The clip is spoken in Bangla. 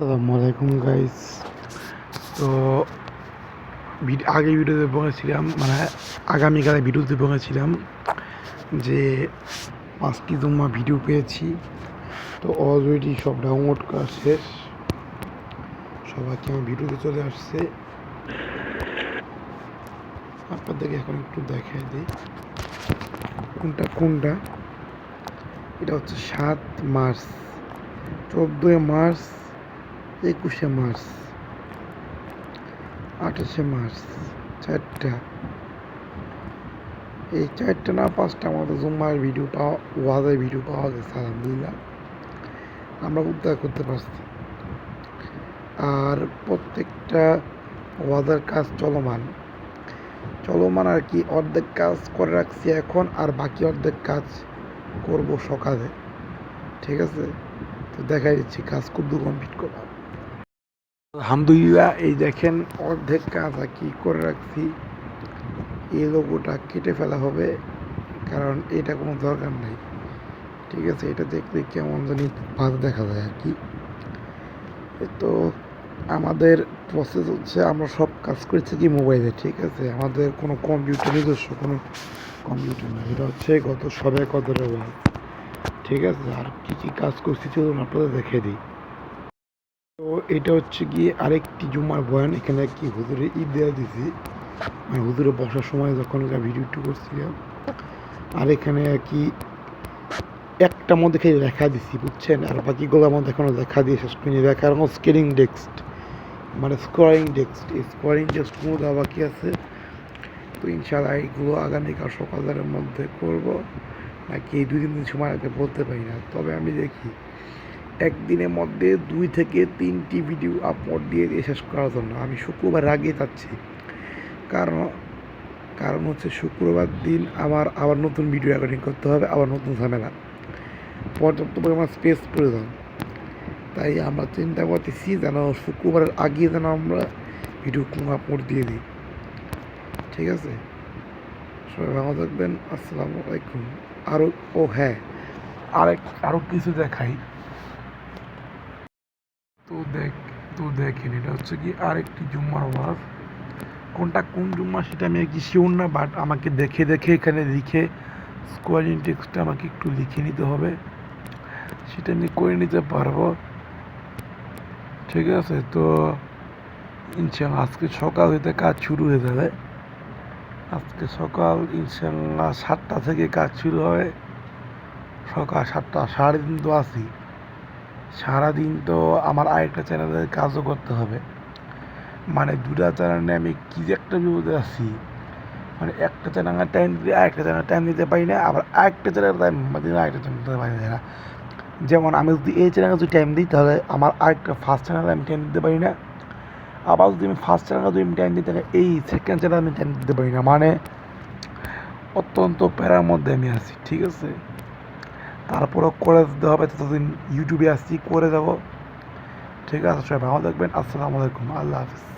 আসসালামু আলাইকুম গাইস তো আগে ভিডিওতে বলেছিলাম মানে আগামীকালে ভিডিওতে বলেছিলাম যে পাঁচটি জমা ভিডিও পেয়েছি। তো অলরেডি সব ডাউনলোড করা শেষ। সবাইকে আমার ভিডিওতে চলে আসছে। আপনাদেরকে এখন একটু দেখাই দিই। কোনটা কোনটা? এটা হচ্ছে সাত মার্চ, চোদ্দোই মার্চ একুশে মার্চ, আঠাশে মার্চ, চারটা। এই চারটা না, পাঁচটা আমাদের জুম্মার ভিডিও পাওয়া, ওয়াজের ভিডিও পাওয়া গেছে, আলহামদুলিল্লাহ। আমরা উদ্ধার করতে পারছি। আর প্রত্যেকটা ওয়াজের কাজ চলমান। চলমান আর কি, অর্ধেক কাজ করে রাখছি এখন, আর বাকি অর্ধেক কাজ করব সকালে। ঠিক আছে? তো দেখাই দিচ্ছি, কাজ খুব দু কমপ্লিট করলাম আলহামদুলিল্লাহ, এই দেখেন অর্ধেক কাজ আর কি করে রাখছি। এই লোগোটা কেটে ফেলা হবে, কারণ এটা কোনো দরকার নেই। ঠিক আছে, এটা দেখলে কেমন জানি বাধা দেখা যায় আর কি। তো আমাদের প্রসেস হচ্ছে, আমরা সব কাজ করেছি কি মোবাইলে ঠিক আছে? আমাদের কোনো কম্পিউটার নিজস্ব, কোনো কম্পিউটার না। এটা হচ্ছে গত সবে কত ঠিক আছে, আর কী কী কাজ করছি চলুন আপনাদের দেখে দিই। এটা হচ্ছে গিয়ে আরেকটি জুমার বয়ান। এখানে কি হুজুরে ঈদ দেওয়া দিছি। মানে হুজুরে বসার সময় যখন এটা ভিডিও একটু করছিলাম। আর এখানে আর কি একটা মধ্যে খালি লেখা দিছি, বুঝছেন? আর বাকিগুলোর মধ্যে এখনও লেখা দিয়ে শেষ করিনি। লেখা এখন স্কেলিং ডেস্ক মানে স্কোয়ারিং ডেস্ক এই স্কোয়ারিং ডেস্কগুলো দেওয়া বাকি আছে? তো ইনশাল্লাহ এইগুলো আগামীকাল সকালের মধ্যে করব। নাকি এই দুই তিন দিন সময় আগে বলতে পারি না। তবে আমি দেখি। একদিনের মধ্যে দুই থেকে তিনটি ভিডিও আপলোড দিয়ে দিয়ে শেষ করার জন্য আমি শুক্রবার আগে যাচ্ছি। কারণ কারণ হচ্ছে শুক্রবার দিন আমার আবার নতুন ভিডিও রেকর্ডিং করতে হবে, আবার নতুন ঝামেলা। পর্যাপ্ত পরিমাণ স্পেস প্রয়োজন। তাই আমরা চিন্তা করতেছি যেন শুক্রবারের আগে যেন আমরা ভিডিও কোনো আপলোড দিয়ে দিই। ঠিক আছে? সবাই ভালো থাকবেন, আসসালামু আলাইকুম। আরও ও হ্যাঁ আরেক আরও কিছু দেখাই। তো দেখ, তো দেখেন, এটা হচ্ছে কি আরেকটি জুম্মার ওয়াজ। কোনটা কোন জুম্মা সেটা আমি কি শিওর না বাট আমাকে দেখে দেখে এখানে লিখে স্কোয়ারিং টেক্সটটা আমাকে একটু লিখে নিতে হবে। সেটা আমি করে নিতে পারব। ঠিক আছে, তো ইনশাল্লাহ আজকে সকাল হইতে কাজ শুরু হয়ে যাবে। আজকে সকাল ইনশাল্লাহ সাতটা থেকে কাজ শুরু হয় সকাল সাতটা সারাদিন তো আছি সারাদিন তো আমার আরেকটা চ্যানেলের কাজও করতে হবে। মানে দুটা চ্যানেলে আমি কী যে একটা বিপদে আছি। মানে একটা চ্যানেলে টাইম দিতে, আরেকটা চ্যানেলে টাইম দিতে পারি না, আবার আরেকটা চ্যানেলে টাইম দিলে আরেকটা চ্যানেল দিতে পারি না। যেমন আমি যদি এই চ্যানেলে যদি টাইম দিই, তাহলে আমার আরেকটা ফার্স্ট চ্যানেলে আমি টাইম দিতে পারি না। আবার যদি আমি ফার্স্ট চ্যানেলে যদি আমি টাইম দিই, তাহলে এই সেকেন্ড চ্যানেলে আমি টাইম দিতে পারি না। মানে অত্যন্ত প্যারার মধ্যে আমি আছি, ঠিক আছে? তারপরেও করে দিতে হবে, ততদিন ইউটিউবে আসছি করে যাব ঠিক আছে, সবাই ভালো থাকবেন, আসসালামু আলাইকুম, আল্লাহ হাফিজ।